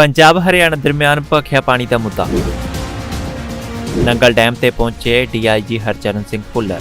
ਪੰਜਾਬ ਹਰਿਆਣਾ ਦਰਮਿਆਨ ਭਖਿਆ ਪਾਣੀ ਦਾ ਮੁੱਦਾ। ਨੰਗਲ ਡੈਮ ਤੇ ਪਹੁੰਚੇ ਡੀਆਈਜੀ ਹਰਚਰਨ ਸਿੰਘ ਭੁੱਲਰ।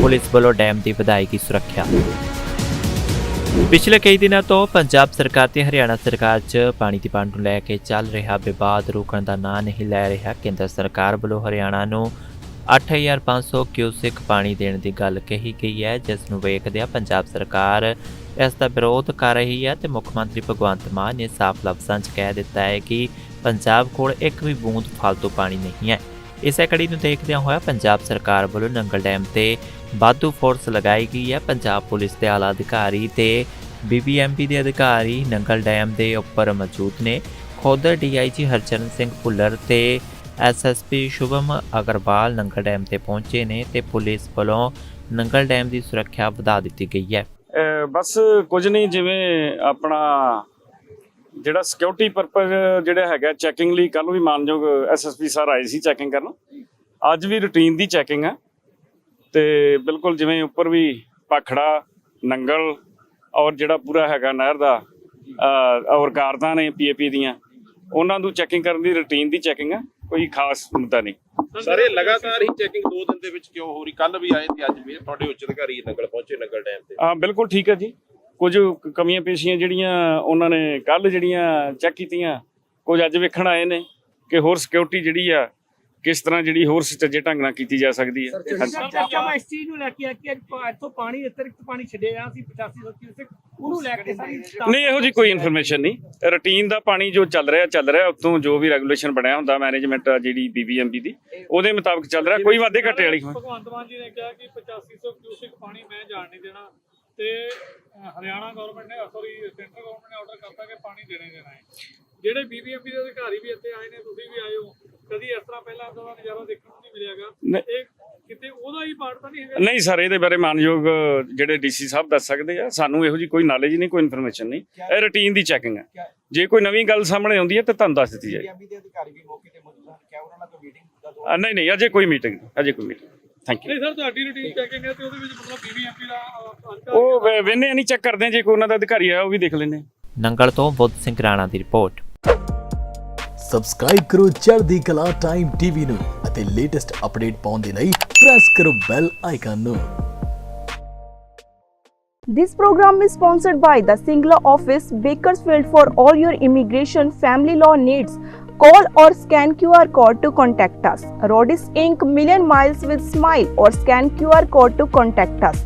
ਪੁਲਿਸ ਵੱਲੋਂ ਡੈਮ ਦੀ ਵਧਾਈ ਸੁਰੱਖਿਆ। ਪਿਛਲੇ ਕਈ ਦਿਨਾਂ ਤੋਂ ਪੰਜਾਬ ਸਰਕਾਰ ਤੇ ਹਰਿਆਣਾ ਸਰਕਾਰ 'ਚ ਪਾਣੀ ਦੀ ਵੰਡ ਨੂੰ ਲੈ ਕੇ ਚੱਲ ਰਿਹਾ ਵਿਵਾਦ ਰੋਕਣ ਦਾ ਨਾਂ ਨਹੀਂ ਲੈ ਰਿਹਾ। ਕੇਂਦਰ ਸਰਕਾਰ ਵੱਲੋਂ ਹਰਿਆਣਾ ਨੂੰ 8500 ਕਿਊਸਿਕ ਪਾਣੀ ਦੇਣ ਦੀ ਗੱਲ ਕਹੀ ਗਈ ਹੈ, ਜਿਸ ਨੂੰ ਵੇਖਦਿਆਂ ਪੰਜਾਬ ਸਰਕਾਰ ਇਸ ਦਾ ਵਿਰੋਧ ਕਰ ਰਹੀ ਹੈ ਤੇ ਮੁੱਖ ਮੰਤਰੀ ਭਗਵੰਤ ਮਾਨ ਨੇ ਸਾਫ਼ ਲਫ਼ਜ਼ਾਂ 'ਚ ਕਹਿ ਦਿੱਤਾ ਹੈ ਕਿ ਪੰਜਾਬ ਕੋਲ ਇੱਕ ਵੀ ਬੂੰਦ ਫालतू ਪਾਣੀ ਨਹੀਂ ਹੈ। ਇਸੇ ਕੜੀ ਨੂੰ ਦੇਖਦਿਆਂ ਹੋਇਆ ਪੰਜਾਬ ਸਰਕਾਰ ਵੱਲੋਂ ਨੰਗਲ ਡੈਮ ਤੇ ਵਾਧੂ ਫੋਰਸ ਲਗਾਈ ਗਈ ਹੈ। ਪੰਜਾਬ ਪੁਲਿਸ ਦੇ ਆਲਾ ਅਧਿਕਾਰੀ ਤੇ ਬੀਬੀਐਮਪੀ ਦੇ ਅਧਿਕਾਰੀ ਨੰਗਲ ਡੈਮ ਦੇ ਉੱਪਰ ਮੌਜੂਦ ਨੇ। ਖੁਦ ਡੀਆਈਜੀ ਹਰਚਰਨ ਸਿੰਘ ਭੁੱਲਰ ਤੇ ਐਸਐਸਪੀ ਸ਼ੁਭਮ ਅਗਰਵਾਲ ਨੰਗਲ ਡੈਮ ਤੇ ਪਹੁੰਚੇ ਨੇ ਤੇ ਪੁਲਿਸ ਵੱਲੋਂ ਨੰਗਲ ਡੈਮ ਦੀ ਸੁਰੱਖਿਆ ਵਧਾ ਦਿੱਤੀ ਗਈ ਹੈ। ਬਸ ਕੁਝ ਨਹੀਂ, ਜਿਵੇਂ ਆਪਣਾ ਜਿਹੜਾ ਸਿਕਿਉਰਿਟੀ ਪਰਪਸ ਜਿਹੜਾ ਹੈਗਾ ਚੈਕਿੰਗ ਲਈ ਕੱਲ ਵੀ ਮਾਨਯੋਗ ਐਸਐਸਪੀ ਸਰ ਆਏ ਸੀ ਚੈਕਿੰਗ ਕਰਨ। ਅੱਜ ਵੀ ਰੁਟੀਨ ਦੀ ਚੈਕਿੰਗ ਹੈ ਤੇ ਬਿਲਕੁਲ ਜਿਵੇਂ ਉੱਪਰ ਵੀ ਪਾਖੜਾ, ਨੰਗਲ ਔਰ ਜਿਹੜਾ ਪੂਰਾ ਹੈਗਾ ਨਹਿਰ ਦਾ ਔਰ ਕਾਰਦਾਂ ਨੇ ਪੀਏਪੀ ਦੀਆਂ, ਉਹਨਾਂ ਨੂੰ ਚੈਕਿੰਗ ਕਰਨ ਦੀ ਰੁਟੀਨ ਦੀ ਚੈਕਿੰਗ ਹੈ ਕੋਈ ਖਾਸ ਮੁੱਦਾ ਨਹੀਂ। ਸਰ ਇਹ ਲਗਾਤਾਰ ਹੀ ਚੈਕਿੰਗ 2 ਦਿਨ ਦੇ ਵਿੱਚ ਕਿਉਂ ਹੋ ਰਹੀ? ਕੱਲ ਵੀ ਆਏ ਤੇ ਅੱਜ ਵੀ। ਤੁਹਾਡੇ ਉੱਚ ਅਧਿਕਾਰੀ ਨਗਲ ਪਹੁੰਚੇ ਨਗਲ ਡੈਮ ਤੇ। ਹਾਂ ਬਿਲਕੁਲ ਠੀਕ ਹੈ ਜੀ। ਕੁਝ ਕਮੀਆਂ ਪੇਸ਼ੀਆਂ ਜਿਹੜੀਆਂ ਉਹਨਾਂ ਨੇ ਕੱਲ ਜਿਹੜੀਆਂ ਚੈੱਕ ਕੀਤੀਆਂ ਕੁਝ ਅੱਜ ਵੇਖਣ ਆਏ ਨੇ ਕਿ ਹੋਰ ਸਿਕਿਉਰਿਟੀ ਜਿਹੜੀ ਆ ਕਿਸ ਤਰ੍ਹਾਂ ਜਿਹੜੀ ਹੋਰ ਸੁਚੱਜੇ ਢੰਗ ਨਾਲ ਕੀਤੀ ਜਾ ਸਕਦੀ ਹੈ। ਹਾਂਜੀ। ਸਰ ਚਰਚਾ ਮੈਂ ਇਸ ਚੀਜ਼ ਨੂੰ ਲੈ ਕੇ ਆ ਕਿ ਅੱਜ ਇੱਥੋਂ ਪਾਣੀ ਅਤਿਰਿਕਤ ਪਾਣੀ ਛੱਡਿਆ ਸੀ 8500 ਕਿਊਸੈਕ ਉਹਨੂੰ ਲੈ ਕੇ ਸਾਰੀ ਨਹੀਂ ਇਹੋ ਜੀ ਕੋਈ ਇਨਫੋਰਮੇਸ਼ਨ ਨਹੀਂ। ਰੂਟੀਨ ਦਾ ਪਾਣੀ ਜੋ ਚੱਲ ਰਿਹਾ ਚੱਲ ਰਿਹਾ ਉਤੋਂ ਜੋ ਵੀ ਰੈਗੂਲੇਸ਼ਨ ਬਣਿਆ ਹੁੰਦਾ ਮੈਨੇਜਮੈਂਟ ਜਿਹੜੀ ਬੀਬੀਐਮਬੀ ਦੀ ਉਹਦੇ ਮੁਤਾਬਕ ਚੱਲ ਰਿਹਾ ਕੋਈ ਵਾਧੇ ਘਾਟੇ ਵਾਲੀ। ਭਗਵੰਤ ਮਾਨ ਜੀ ਨੇ ਕਿਹਾ ਕਿ 8500 ਕਿਊਸੈਕ ਪਾਣੀ ਮੈਂ ਜਾਣ ਨਹੀਂ ਦੇਣਾ ਤੇ ਹਰਿਆਣਾ ਗਵਰਨਮੈਂਟ ਨੇ ਸੌਰੀ ਸੈਂਟਰ ਗਵਰਨਮੈਂਟ ਨੇ ਆਰਡਰ ਕਰਤਾ ਕਿ ਪਾਣੀ ਦੇਣਾ ਦੇਣਾ ਹੈ। ਜਿਹੜੇ ਬੀਬੀਐਮਪੀ ਦੇ ਅਧਿਕਾਰੀ ਵੀ ਇੱਥੇ ਆਏ ਨੇ ਤੁਸੀਂ ਵੀ ਆਏ ਹੋ ਕਦੀ ਇਸ ਤਰ੍ਹਾਂ ਪਹਿਲਾਂ ਦਾ ਨਜ਼ਾਰਾ ਦੇਖਣ ਨੂੰ ਨਹੀਂ ਮਿਲਿਆਗਾ। ਇਹ ਕਿਤੇ ਉਹਦਾ ਹੀ ਪਾਰਟ ਤਾਂ ਨਹੀਂ ਹੈਗਾ? ਨਹੀਂ ਸਰ ਇਹਦੇ ਬਾਰੇ ਮਾਨਯੋਗ ਜਿਹੜੇ ਡੀਸੀ ਸਾਹਿਬ ਦੱਸ ਸਕਦੇ ਆ ਸਾਨੂੰ ਇਹੋ ਜੀ ਕੋਈ ਨੌਲੇਜ ਨਹੀਂ ਕੋਈ ਇਨਫੋਰਮੇਸ਼ਨ ਨਹੀਂ। ਇਹ ਰੂਟੀਨ ਦੀ ਚੈਕਿੰਗ ਹੈ। ਜੇ ਕੋਈ ਨਵੀਂ ਗੱਲ ਸਾਹਮਣੇ ਆਉਂਦੀ ਹੈ ਤਾਂ ਤੁਹਾਨੂੰ ਦੱਸ ਦਿੱਤੀ ਦੇ ਅਧਿਕਾਰੀ ਵੀ ਮੌਕੇ ਤੇ ਮੌਜੂਦ ਹਨ ਕਿਆ ਉਹਨਾਂ ਨਾਲ ਕੋਈ ਮੀਟਿੰਗ ਦਾ ਦੋ ਅ, ਨਹੀਂ ਨਹੀਂ ਅਜੇ ਕੋਈ ਮੀਟਿੰਗ ਅਜੇ ਕੋਈ ਮੀਟਿੰਗ ਥੈਂਕ ਯੂ ਨਹੀਂ ਸਰ ਤੁਹਾਡੀ ਰੂਟੀਨ ਚੈਕਿੰਗ ਹੈ ਤੇ ਉਹਦੇ ਵਿੱਚ ਮਤਲਬ ਬੀਬੀਐਮਪੀ ਦਾ ਉਹ ਵੇਨੇ ਨਹੀਂ ਚੈੱਕ ਕਰਦੇ ਜੇ ਕੋਈ ਉਹਨਾਂ ਦਾ ਅਧਿਕਾਰੀ ਆਇਆ ਉਹ ਵੀ ਦੇਖ ਹਾਂ। ਨੰਗਲ ਤੋਂ ਬੁੱਧ ਸਿੰਘ ਰਾਣਾ ਦੀ ਰਿਪੋਰਟ। ਸਬਸਕ੍ਰਾਈਬ ਕਰੋ ਚੜ੍ਹਦੀ ਕਲਾ ਟਾਈਮ ਟੀਵੀ ਨੂੰ। ਅਤੇ ਲੇਟੈਸਟ ਅਪਡੇਟ ਪਾਉਣ ਦੇ ਲਈ ਪ੍ਰੈਸ ਕਰੋ ਬੈਲ ਆਈਕਨ ਨੂੰ This program is sponsored by the Singla office, Bakersfield for all your immigration family law needs. Call or scan QR code to contact us. Rodis Inc. Million Miles with Smile or scan QR code to contact us.